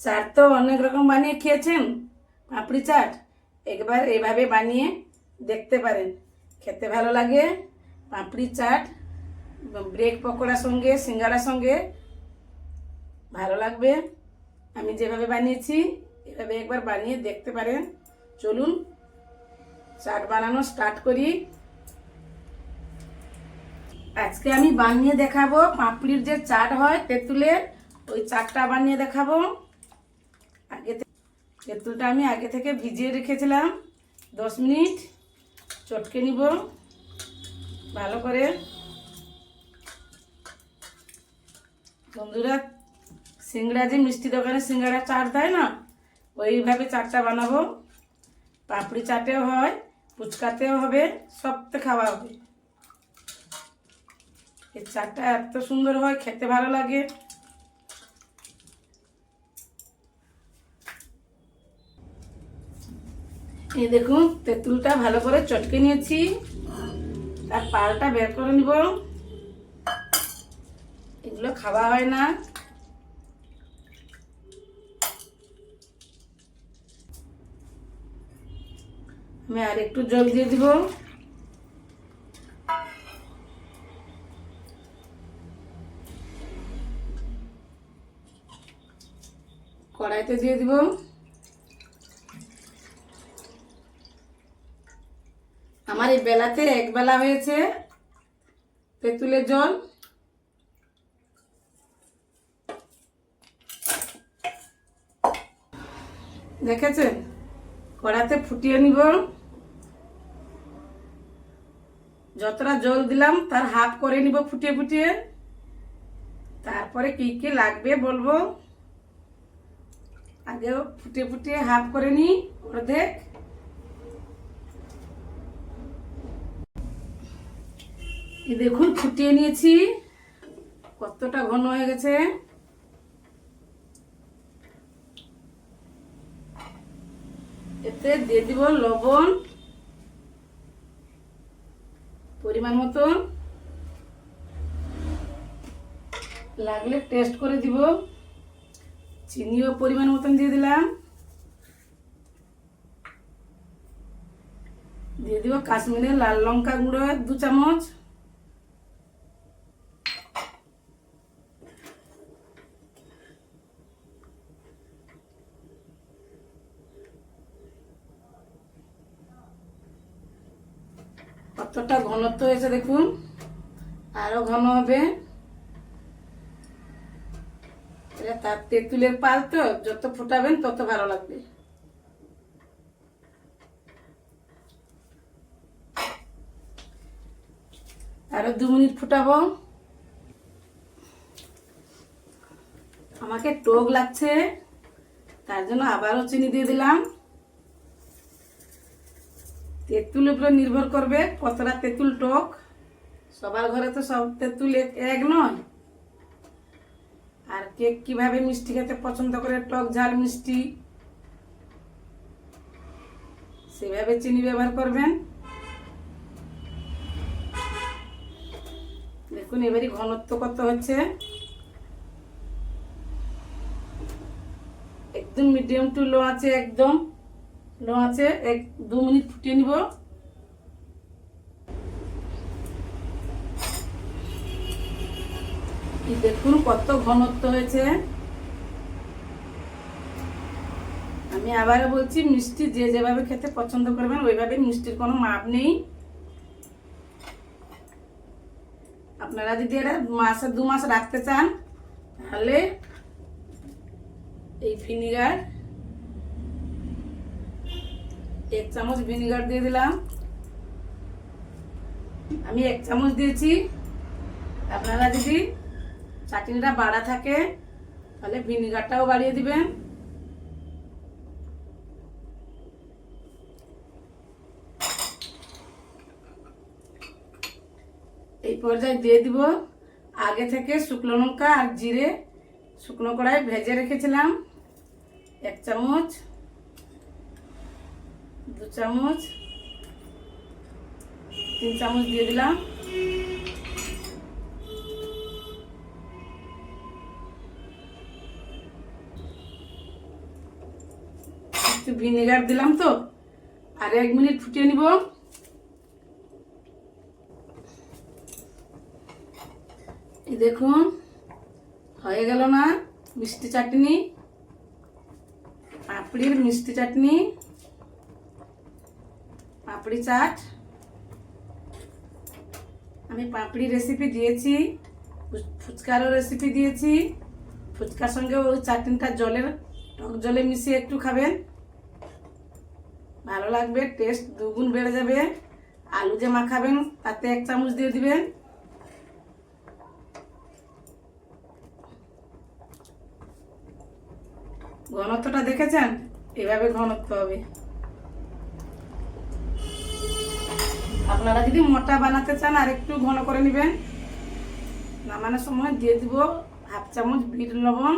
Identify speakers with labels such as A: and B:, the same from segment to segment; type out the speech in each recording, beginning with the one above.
A: চাট তো অনেক রকম বানিয়ে খেয়েছেন, পাপড়ি চাট। একবার এভাবে বানিয়ে দেখতে পারেন। খেতে ভালো লাগে, পাপড়ি চাট ব্রেক পকোড়ার সঙ্গে সিঙ্গাড়ার সঙ্গে। ভালো লাগবে। আমি যেভাবে বানিয়েছি, এভাবে একবার বানিয়ে দেখতে পারেন। চলুন, চাট বানানো স্টার্ট করি। আজকে আমি বানিয়ে দেখাবো পাপড়ির যে চাট হয় তেঁতুলের, ওই চাটটা বানিয়ে দেখাবো। তেঁতুলটা আমি আগে থেকে ভিজিয়ে রেখেছিলাম। দশ মিনিট চটকে নিব। ভালো করে। বন্ধুরা সিঙ্গড়া যে মিষ্টি দোকানে সিঙ্গাড়া চাট দেয় না, ওইভাবে চাটটা বানাবো। পাপড়ি চাটেও হয়, ফুচকাতেও হবে, সবতে খাওয়া হবে। এই চাটটা এত সুন্দর হয়, খেতে ভালো লাগে। এই দেখুন, তেঁতুলটা ভালো করে চটকে নিয়েছি। তার পালটা বের করে নিব। এগুলো খাওয়া হয় না। আমি আর একটু জল দিয়ে দিব। কড়াইতে দিয়ে দিব। আমার এই বেলাতে এক বেলা হয়েছে তেঁতুলের জল। দেখেছেন কড়াতে ফুটিয়ে নিব। যতটা জল দিলাম, তার হাফ করে নিব ফুটিয়ে ফুটিয়ে। তারপরে কি কি লাগবে বলব? আগেও ফুটিয়ে ফুটিয়ে হাফ করে নিই অর্ধেক। দেখুন, ফুটিয়ে নিয়েছি। কতটা ঘন হয়ে গেছে। এতে দিয়ে দিব লবণ। পরিমাণ মতন। লাগলে টেস্ট করে দিব। চিনিও পরিমাণ মতন দিয়ে দিলাম। দিয়ে দিব কাশ্মীরের লাল লঙ্কা গুঁড়ো দু চামচ। কতটা ঘনত্ব হয়েছে দেখুন? আরও ঘন হবে। তার তেঁতুলের পাল তো, যত ফোটাবেন তত ভালো লাগবে। আরও দু মিনিট ফুটাবো। আমাকে টক লাগছে, তার জন্য আবারও চিনি দিয়ে দিলাম। তেঁতুল উপরে নির্ভর করবে কতটা তেঁতুল টক। সবার ঘরে তো সব তেঁতুল এক- নয়। আর কেক কীভাবে মিষ্টি খেতে পছন্দ করে, টক ঝাল মিষ্টি। সেভাবে চিনি ব্যবহার করবেন। দেখুন, এবারই ঘনত্ব কত হচ্ছে। একদম মিডিয়াম টু লো আছে, একদম। লো আছে, এক, দু মিনিট ফুটিয়ে নিব। দেখুন কত ঘনত্ব হয়েছে। আমি আবারও বলছি, মিষ্টি যে যেভাবে খেতে পছন্দ করবেন, ওইভাবে মিষ্টির কোনো মাপ নেই। আপনারা যদি এটা মাসে দু মাস রাখতে চান, তাহলে এই ভিনিগার এক চামচ ভিনিগার দিয়ে দিলাম। আমি এক চামচ দিয়েছি। আপনারা যদি চাটনিটা বাড়া থাকে, তাহলে ভিনিগারটাও বাড়িয়ে দিবেন। এই পর্যায়ে দিয়ে দিব আগে থেকে শুকনো লঙ্কা আর জিরে। শুকনো কড়াই ভেজে রেখেছিলাম। এক চামচ। দু চামচ, তিন চামচ দিয়ে দিলাম। একটু ভিনেগার দিলাম তো, আর এক মিনিট ফুটিয়ে নিব। দেখুন, হয়ে গেল না মিষ্টি চাটনি, পাপড়ির মিষ্টি চাটনি। পাপড়ি চাট। আমি পাপড়ি রেসিপি দিয়েছি, ফুচকারও রেসিপি দিয়েছি। ফুচকার সঙ্গে ওই চাটনিটা জলের টক জলে মিশিয়ে একটু খাবেন। ভালো লাগবে টেস্ট দুগুণ বেড়ে যাবে। আলু যে মাখাবেন, তাতে এক চামচ দিয়ে দিবেন। ঘনত্বটা দেখেছেন? এভাবে ঘনত্ব হবে। আপনারা যদি মোটা বানাতে চান, আর একটু ঘন করে নেবেন। নামানোর সময় দিয়ে দিব হাফ চামচ বিট লবণ।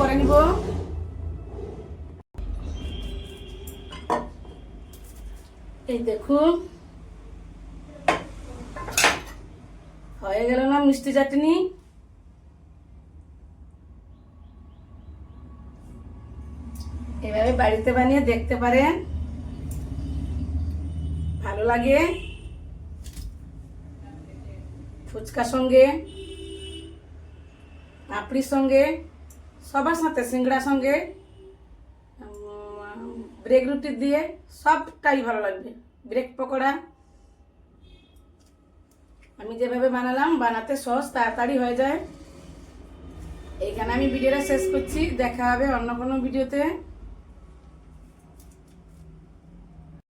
A: করে এই দেখুন হয়ে গেল না মিষ্টি চাটনি? এভাবে বাড়িতে বানিয়ে দেখতে পারেন। ভালো লাগে। ফুচকার সঙ্গে, পাপড়ির সঙ্গে, সবার সাথে সিঙ্গড়ার সঙ্গে ব্রেক রুটি দিয়ে সবটাই ভালো লাগবে। ব্রেক পকোড়া। আমি যেভাবে বানালাম, বানাতে সহজ, তাড়াতাড়ি হয়ে যায়। এইখানে আমি ভিডিওটা শেষ করছি, দেখা হবে অন্য কোনো ভিডিওতে।